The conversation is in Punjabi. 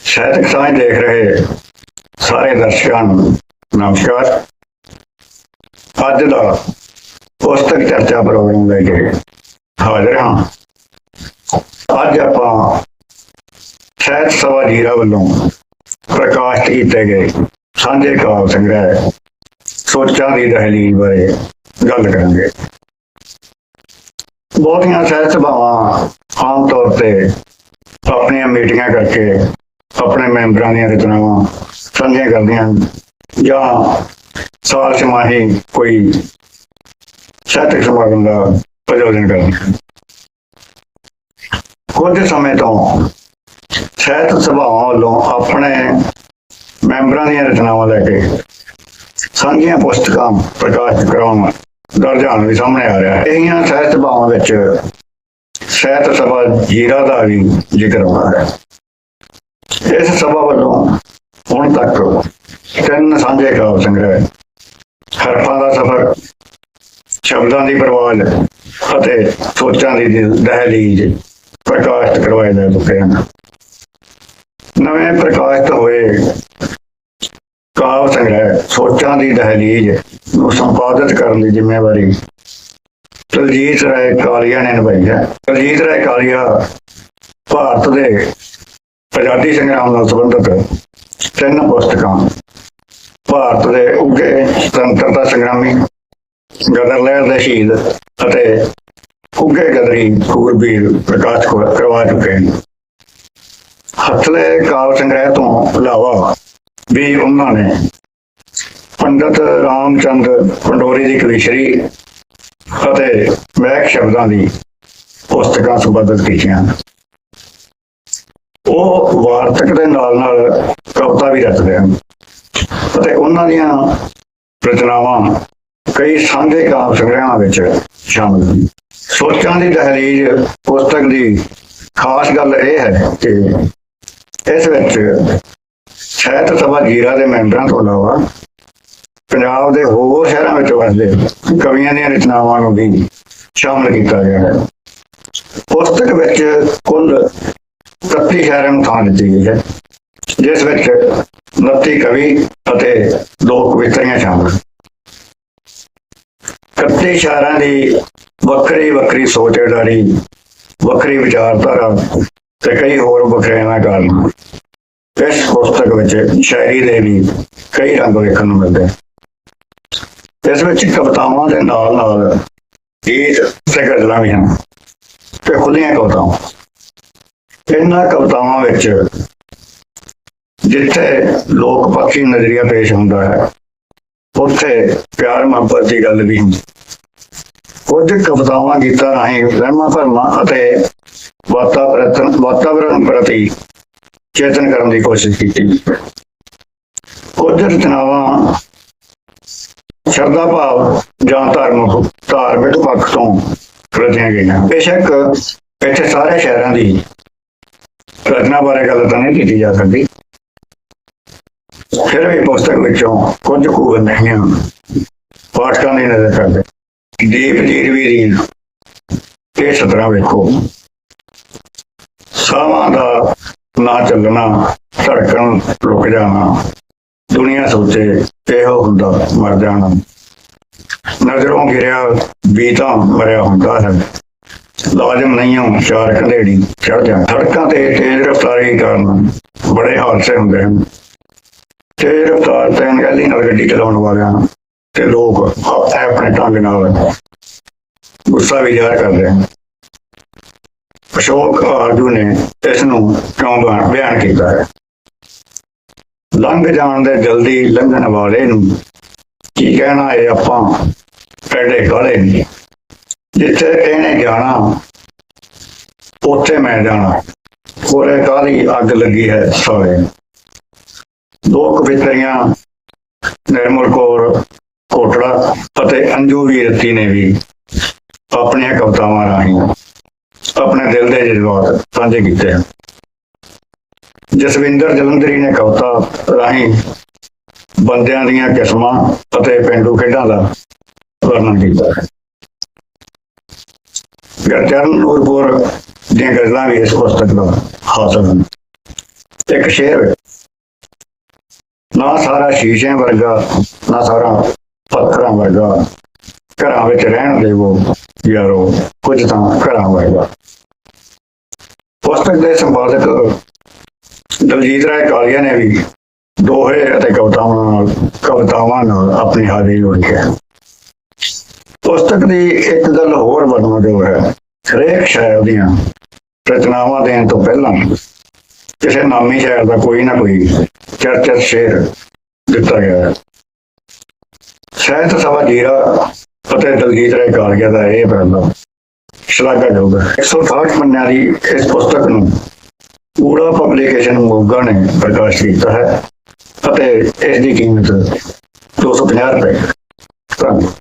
ਸਾਹਿਤਕ ਸਾਂਝ ਦੇਖ ਰਹੇ ਸਾਰੇ ਦਰਸ਼ਕਾਂ ਨੂੰ ਨਮਸਕਾਰ ਅੱਜ ਦਾ ਪੁਸਤਕ ਚਰਚਾ ਪ੍ਰੋਗਰਾਮ ਲੈ ਕੇ ਹਾਜ਼ਰ ਹਾਂ ਅੱਜ ਆਪਾਂ ਸਾਹਿਤ ਸਭਾ ਜੀਰਾ ਵੱਲੋਂ ਪ੍ਰਕਾਸ਼ਿਤ ਕੀਤੇ ਗਏ ਸਾਂਝੇ ਕਾਵਿ ਸੰਗ੍ਰਹਿ ਸੋਚਾਂ ਦੀ ਦਹਲੀਜ਼ ਬਾਰੇ ਗੱਲ ਕਰਾਂਗੇ। ਬਹੁਤੀਆਂ ਸਾਹਿਤ ਸਭਾਵਾਂ ਆਮ ਤੌਰ ਤੇ ਆਪਣੀਆਂ ਮੀਟਿੰਗਾਂ ਕਰਕੇ ਆਪਣੇ ਮੈਂਬਰਾਂ ਦੀਆਂ ਰਚਨਾਵਾਂ ਸਾਂਝੀਆਂ ਕਰਦੀਆਂ ਹਨ। ਜਾਂ ਸਾਲ ਛਮਾਹੀ ਕੋਈ ਸਾਹਿਤਕ ਸਮਾਗਮ ਦਾ ਆਯੋਜਨ ਕਰਦੀਆਂ ਹਨ। ਕੁਝ ਸਮੇਂ ਤੋਂ ਸਾਹਿਤ ਸਭਾਵਾਂ ਵੱਲੋਂ ਆਪਣੇ ਮੈਂਬਰਾਂ ਦੀਆਂ ਰਚਨਾਵਾਂ ਲੈ ਕੇ ਸਾਂਝੀਆਂ ਪੁਸਤਕਾਂ ਪ੍ਰਕਾਸ਼ਿਤ ਕਰਾਉਣ ਦਾ ਰੁਝਾਨ ਵੀ ਸਾਹਮਣੇ ਆ ਰਿਹਾ ਹੈ। ਇਹੀਆਂ ਸਾਹਿਤ ਸਭਾਵਾਂ ਵਿੱਚ ਸਾਹਿਤ ਸਭਾ ਜੀਰਾ ਦਾ ਵੀ ਜ਼ਿਕਰ ਹੋਣਾ ਹੈ। ਇਸ ਸਭਾ ਵੱਲੋਂ ਹੁਣ ਤੱਕ ਤਿੰਨ ਸਾਂਝੇ ਕਾਵਿ ਸੰਗ੍ਰਹਿ, ਹਰਫਾਂ ਦਾ ਸਫ਼ਰ, ਸ਼ਬਦਾਂ ਦੀ ਪ੍ਰਵਾਲ ਅਤੇ ਸੋਚਾਂ ਦੀ ਦਿਲ- ਦਹਲੀਜ਼ ਪ੍ਰਕਾਸ਼ਿਤ ਕਰਵਾਏ ਜਾ ਚੁੱਕੇ ਹਨ। ਨਵੇਂ ਪ੍ਰਕਾਸ਼ਿਤ ਹੋਏ ਕਾਵਿ ਸੰਗ੍ਰਹਿ ਸੋਚਾਂ ਦੀ ਦਹਲੀਜ਼ ਨੂੰ ਸੰਪਾਦਿਤ ਕਰਨ ਦੀ ਜ਼ਿੰਮੇਵਾਰੀ। ਦਲਜੀਤ ਰਾਏ ਕਾਲੀਆ ਨੇ ਨਿਭਾਈ ਹੈ। ਦਲਜੀਤ ਰਾਏ ਕਾਲੀਆ ਭਾਰਤ ਦੇ ਆਜ਼ਾਦੀ ਸੰਗਰਾਮ ਨਾਲ ਸੰਬੰਧਿਤ ਤਿੰਨ ਪੁਸਤਕਾਂ। ਭਾਰਤ ਦੇ ਉੱਗੇ ਸੁਤੰਤਰਤਾ ਸੰਗਰਾਮੀ ਗਦਰ ਲਹਿਰ ਦੇ ਸ਼ਹੀਦ ਅਤੇ ਉੱਗੇ ਗਦਰੀ ਸੂਰਬੀਰ ਪ੍ਰਕਾਸ਼ ਕਰ- ਕਰਵਾ ਚੁੱਕੇ ਹਨ। ਹੱਥਲੇ ਕਾਵਿ ਸੰਗ੍ਰਹਿ ਤੋਂ ਇਲਾਵਾ ਵੀ ਉਹਨਾਂ ਨੇ ਪੰਡਤ ਰਾਮਚੰਦ ਪੰਡੋਰੀ ਦੀ ਕਵਿਸ਼ਰੀ ਅਤੇ ਮਹਿਕ ਸ਼ਬਦਾਂ ਦੀ ਪੁਸਤਕਾਂ ਸੰਬੰਧਿਤ ਕੀਤੀਆਂ ਉਹ ਵਾਰਤਕ ਦੇ ਨਾਲ ਨਾਲ ਕਵਿਤਾ ਵੀ ਰਚਦੇ ਹਨ ਅਤੇ ਉਹਨਾਂ ਦੀਆਂ ਰਚਨਾਵਾਂ ਕਈ ਸਾਂਝੇ ਕਾਵਿ ਸੰਗ੍ਰਹਿਾਂ ਵਿੱਚ ਸ਼ਾਮਲ ਹਨ। ਸੋਚਾਂ ਦੀ ਦਹਲੀਜ਼ ਪੁਸਤਕ ਦੀ ਖਾਸ ਗੱਲ ਇਹ ਹੈ ਕਿ ਇਸ ਵਿੱਚ ਸਾਹਿਤ ਸਭਾ ਜੀਰਾ ਦੇ ਮੈਂਬਰਾਂ ਤੋਂ ਇਲਾਵਾ ਪੰਜਾਬ ਦੇ ਹੋਰ ਸ਼ਹਿਰਾਂ ਵਿੱਚ ਵਸਦੇ ਕਵੀਆਂ ਦੀਆਂ ਰਚਨਾਵਾਂ ਨੂੰ ਵੀ ਸ਼ਾਮਲ ਕੀਤਾ ਗਿਆ ਹੈ। ਪੁਸਤਕ ਵਿੱਚ ਕੁੱਲ 31 ਸ਼ਹਿਰਾਂ ਨੂੰ ਥਾਂ ਦਿੱਤੀ ਗਈ ਹੈ, ਜਿਸ ਵਿੱਚ 29 ਕਵੀ ਅਤੇ ਦੋ ਕਵਿਤਾਵਾਂ ਸ਼ਾਮਲ ਹਨ। 31 ਸ਼ਹਿਰਾਂ ਦੀ ਵੱਖਰੀ ਵੱਖਰੀ ਸੋਚ ਉਡਾਰੀ ਵੱਖਰੀ ਵਿਚਾਰਧਾਰਾ ਤੇ ਕਈ ਹੋਰ ਵੱਖਰਿਆਂ ਕਾਰਨ ਇਸ ਪੁਸਤਕ ਵਿੱਚ ਸ਼ਾਇਰੀ ਦੇ ਵੀ ਕਈ ਰੰਗ ਵੇਖਣ ਨੂੰ ਮਿਲਦੇ ਇਸ ਵਿੱਚ ਕਵਿਤਾਵਾਂ ਦੇ ਨਾਲ ਨਾਲ ਗੀਤ ਤੇ ਗਜ਼ਲਾਂ ਵੀ ਹਨ ਤੇ ਖੁੱਲੀਆਂ ਕਵਿਤਾਵਾਂ। ਇਹਨਾਂ ਕਵਿਤਾਵਾਂ ਵਿੱਚ ਜਿੱਥੇ ਲੋਕ ਪੱਖੀ ਨਜ਼ਰੀਆ ਪੇਸ਼ ਹੁੰਦਾ ਹੈ, ਉੱਥੇ ਪਿਆਰ ਮੁਹੱਬਤ ਦੀ ਗੱਲ ਵੀ ਹੁੰਦੀ। ਕੁਝ ਕਵਿਤਾਵਾਂ ਗੀਤਾਂ ਰਾਹੀਂ ਵਹਿਮਾਂ ਭਰਮਾਂ ਅਤੇ ਵਾਤਾਵਰਣ ਵਾਤਾਵਰਣ ਪ੍ਰਤੀ ਚੇਤਨ ਕਰਨ ਦੀ ਕੋਸ਼ਿਸ਼ ਕੀਤੀ। ਕੁਝ ਰਚਨਾਵਾਂ ਸ਼ਰਧਾ ਭਾਵ ਜਾਂ ਧਰਮ ਧਾਰਮਿਕ ਪੱਖ ਤੋਂ ਰਚੀਆਂ ਗਈਆਂ। ਬੇਸ਼ੱਕ ਇੱਥੇ ਸਾਰੇ ਸ਼ਹਿਰਾਂ ਦੀ ਰਚਨਾ ਬਾਰੇ ਗੱਲ ਤਾਂ ਨਹੀਂ ਕੀਤੀ ਜਾ ਸਕਦੀ। ਫਿਰ ਵੀ ਪੁਸਤਕ ਵਿੱਚੋਂ ਕੁਝ ਕੁ ਨਹੀਂ ਪਾਠਕਾਂ ਦੀ ਨਜ਼ਰ ਕਰਦੇ ਦੀਪ ਜੀਰਵੀ ਦੀ ਇਹ ਸਤਰਾ ਵੇਖੋ। ਸਾਵਾਂ ਦਾ ਨਾ ਚੱਲਣਾ ਧੜਕਣ ਰੁਕ ਜਾਣਾ। ਦੁਨੀਆ ਸੋਚੇ ਇਹੋ ਹੁੰਦਾ, ਮਰ ਜਾਣਾ। ਨਜ਼ਰੋਂ ਗਿਰਿਆ, ਵੀ ਤਾਂ ਮਰਿਆ ਹੁੰਦਾ ਹੈ। ਲਾਜ਼ਮ ਨਹੀਂ ਹਾਂ ਚਾਰ ਖੰਡੇੜੀ ਚੜ ਜਾ। ਸੜਕਾਂ ਤੇ ਤੇਜ਼ ਰਫ਼ਤਾਰੀ ਕਾਰਨ ਬੜੇ ਹਾਦਸੇ ਹੁੰਦੇ ਹਨ। ਤੇਜ਼ ਰਫ਼ਤਾਰ ਤੇ ਅਣਗਹਿਲੀ ਨਾਲ ਗੱਡੀ ਚਲਾਉਣ ਵਾਲਿਆਂ ਤੇ ਲੋਕ ਆਪਣੇ ਆਪਣੇ ਢੰਗ ਨਾਲ ਗੁੱਸਾ ਵੀ ਜ਼ਾਹਰ ਕਰਦੇ ਹਨ। ਅਸ਼ੋਕ ਆਰਜੂ ਨੇ ਇਸ ਨੂੰ ਬਿਆਨ ਕੀਤਾ ਹੈ। ਲੰਘ ਜਾਣ ਦੇ ਜਲਦੀ ਲੰਘਣ ਵਾਲੇ ਨੂੰ ਕੀ ਕਹਿਣਾ ਇਹ ਆਪਾਂ ਐਡੇ ਕਾਲੇ ਨਹੀਂ। ਜਿੱਥੇ ਇਹਨੇ ਜਾਣਾ, ਉੱਥੇ ਮੈਂ ਜਾਣਾ। ਕੋਲੇ ਕਾਲੀ ਅੱਗ ਲੱਗੀ ਹੈ ਸਾਲੇ ਦੋ ਕਵਿਤਰੀਆਂ ਨਿਰਮਲ ਕੌਰ, ਕੋਟੜਾ ਅਤੇ ਅੰਜੂ ਵੀਰਤੀ ਨੇ ਵੀ ਆਪਣੀਆਂ ਕਵਿਤਾਵਾਂ ਰਾਹੀਂ ਆਪਣੇ ਦਿਲ ਦੇ ਜਜ਼ਬਾਤ ਸਾਂਝੇ ਕੀਤੇ ਹਨ। ਜਸਵਿੰਦਰ ਜਲੰਧਰੀ ਨੇ ਕਵਿਤਾ ਰਾਹੀਂ ਬੰਦਿਆਂ ਦੀਆਂ ਕਿਸਮਾਂ ਅਤੇ ਪਿੰਡੂ ਖੇਡਾਂ ਦਾ ਵਰਣਨ ਕੀਤਾ ਹੈ। ਗਰਚਰਨ ਨੂਰਪੁਰ ਦੀਆਂ ਗੱਲਾਂ ਵੀ ਇਸ ਪੁਸਤਕ ਦਾ ਹਾਸਲ ਹਨ। ਇੱਕ ਸ਼ੇਰ, ਨਾ ਸਾਰਾ ਸ਼ੀਸ਼ੇ ਵਰਗਾ, ਨਾ ਸਾਰਾ ਪੱਥਰਾਂ ਵਰਗਾ, ਘਰਾਂ ਵਿੱਚ ਰਹਿਣ ਦੇਵੋ ਯਾਰੋ ਕੁਝ ਤਾਂ ਘਰਾਂ ਵਰਗਾ। ਪੁਸਤਕ ਦੇ ਸੰਪਾਦਕ ਦਲਜੀਤ ਰਾਏ ਕਾਲੀਆ ਨੇ ਵੀ ਦੋਹੇ ਅਤੇ ਕਵਿਤਾਵਾਂ ਨਾਲ ਕਵਿਤਾਵਾਂ ਨਾਲ ਆਪਣੀ ਹਾਜ਼ਰੀ ਜੋੜੀ ਹੈ ਪੁਸਤਕ ਦੀ ਇੱਕ ਗੱਲ ਹੋਰ ਵਰਣਨਯੋਗ ਹੈ, ਹਰੇਕ ਸ਼ਾਇਰ ਦੀਆਂ ਰਚਨਾਵਾਂ ਦੇਣ ਤੋਂ ਪਹਿਲਾਂ ਕਿਸੇ ਨਾਮੀ ਸ਼ਾਇਰ ਦਾ ਕੋਈ ਨਾ ਕੋਈ ਚਰਚਿਤ ਸ਼ੇਰ ਦਿੱਤਾ ਗਿਆ ਹੈ। ਸਾਹਿਤ ਸਭਾ ਜੀਰਾ ਅਤੇ ਦਲਜੀਤ ਰਾਏ ਕਾਲੀਆ ਦਾ ਇਹ ਪ੍ਰਬੰਧ ਸ਼ਲਾਘਾਯੋਗ ਹੈ। 160 ਪੰਨਿਆਂ ਦੀ ਇਸ ਪੁਸਤਕ ਨੂੰ ਪੂਰਾ ਪਬਲੀਕੇਸ਼ਨ ਮੋਗਾ ਨੇ ਪ੍ਰਕਾਸ਼ ਕੀਤਾ ਹੈ ਅਤੇ ਇਸ ਦੀ ਕੀਮਤ 250 ਰੁਪਏ। ਧੰਨਵਾਦ।